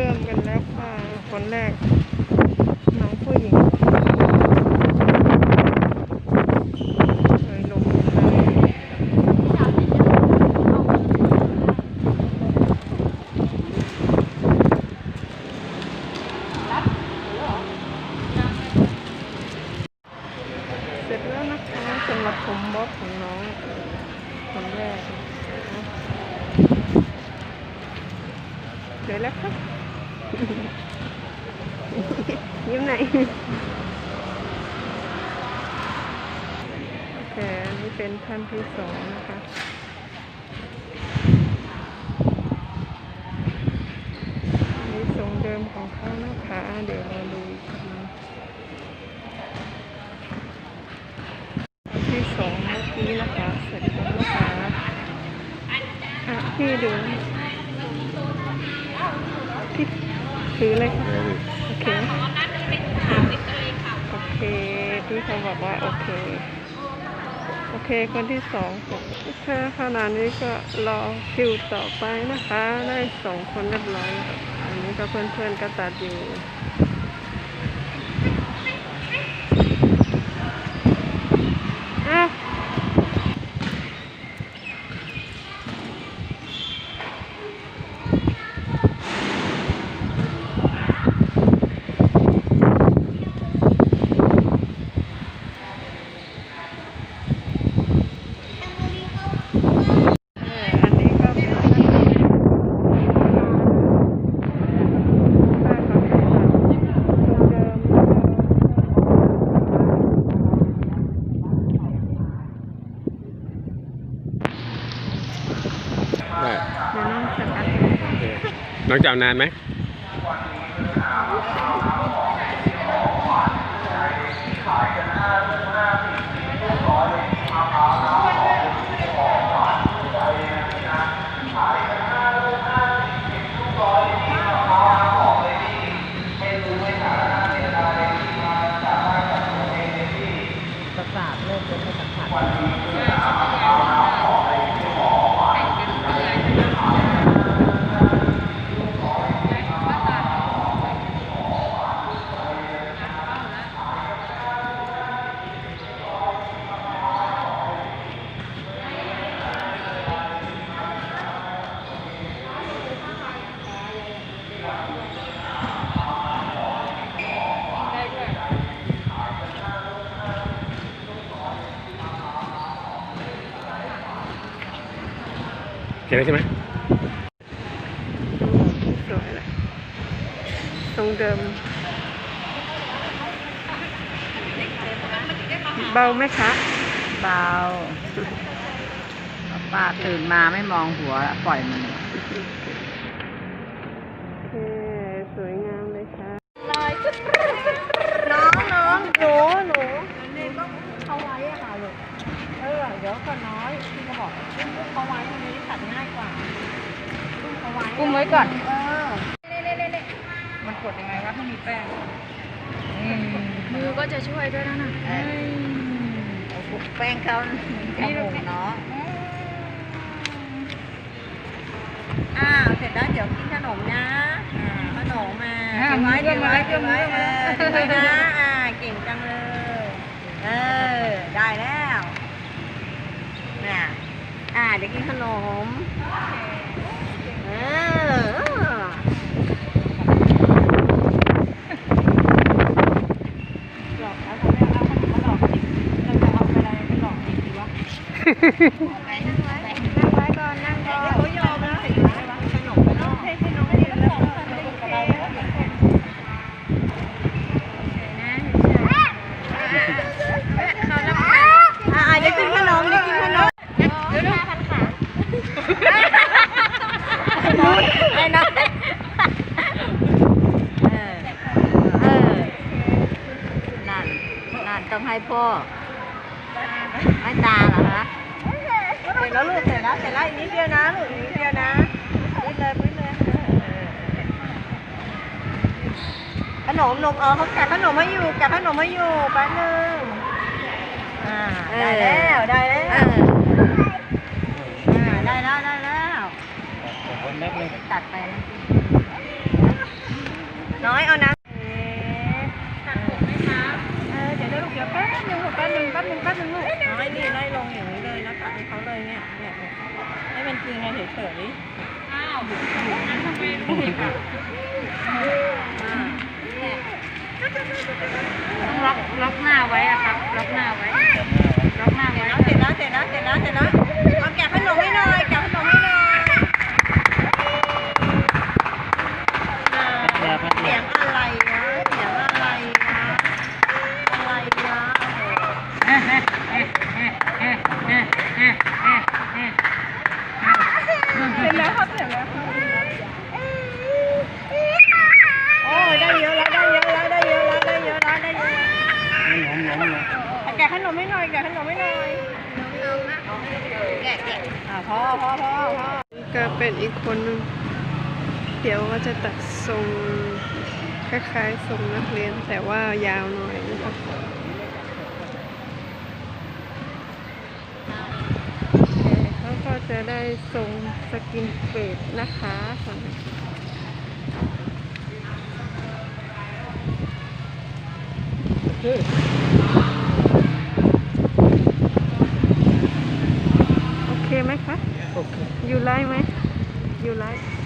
เริ่มกันแล้วค่ะ คนแรก น้องผู้หญิงเคยลงค่ะเสร็จแล้วนะคะสำหรับผมบ๊อบของน้องคนแรกนะคะเสร็จแล้วครับ ยิ้มไหนอยโอเคอันนี้ เป็นท่านที่สองนะคะนนี้ทรงเดิมของเขานะคะ เดี๋ยวเราดูกทีอันที่สองเมื่อกี้นะคะเสร็จแล้วนะคะอะพี่ดูพี่ถือเลยค่ะโอเคโอเคพี่เขาบอกว่าโอเค โอเค คนที่สองค่ะขนาดนี้ก็รอคิวต่อไปนะคะ ได้สองคนเรียบร้อย อันนี้ก็เพื่อนๆก็ตัดอยู่ อ้าว เอออันนี้ก็เป็นป้าเขาคนเดิม ได้เดี๋ยวน้องสักอันโอเคน้องจะเอานานไหมประสาทเริ่มเป็นประสาท เห็นแล้วใช่ไหมสวยเลยทรงเดิม เบาไหมคะ เบาป้าตื่นมาไม่มองหัว ปล่อยมัน ออเดี๋ยวก็น้อยพี่ก็บอกเขาไว้ตรงนี้ตัดง่ายกว่าเขาไว้กุ้มไว้ก่อน เออมันกดยังไงวะถ้ามีแป้งมือก็จะช่วยด้วยนะน่ะแป้งเขาจมูกเนาะอ้าวเสร็จแล้วเดี๋ยวกินขนมนะขนมมาเก็บไว้เก็บไว้เก็บไว้เออเก็บไว้นะอ่าเก่งจังเลย เออ ได้แล้วน่ะ อ่าเดี๋ยวกินขนมเออหลอกแล้วเขาไม่เอาขนมมาหลอกดิเราจะเอาอะไรไปหลอกดิดีวะ นั่งไว้นั่งไว้ก่อนนั่งก่อนเขายอมแล้วเห็นไหมวะขนมไปนอกให้น้องกินแล้วก็เล่นกับเราแล้วเดี๋ยวแข่งอ่าเดี๋ยวกินขนมเดี๋ยวกินขนมเดี๋ยวดูพันขา ไอ้น้อยเออเออนั่นนั่นต้องให้พ่อให้ตาเหรอคะเสร็จแล้วลูกเสร็จแล้วเสร็จแล้วอีกนิดเดียวนะลูกอีกนิดเดียวนะพื้นเลยพื้นเลยขนมนมเออเขาแกะขนมมาอยู่แกะขนมมาอยู่แป๊บนึงอ่าได้แล้วได้แล้ว นึงแป๊บนึงลูกน้อยนี่ไล่ลงอย่างนี้เลยแล้วตัดให้เขาเลยเนี่ยเนี่ยให้มันจริงไงเฉยๆอ้าวนั้นทำไมต้องร มให้หน่อยแกะขนมให้หน่อยแกะแกะอ่าพอพอพอพอก็เป็นอีกคนนึงเดี๋ยวก็จะตัดทรงคล้ายๆทรงนักเรียนแต่ว่ายาวหน่อยนะคะเขาก็จะได้ทรงสกินเฟดนะคะคนนี้เค ไหมคะโอเคอยู่ไลฟ์ไหมอยู่ไลฟ์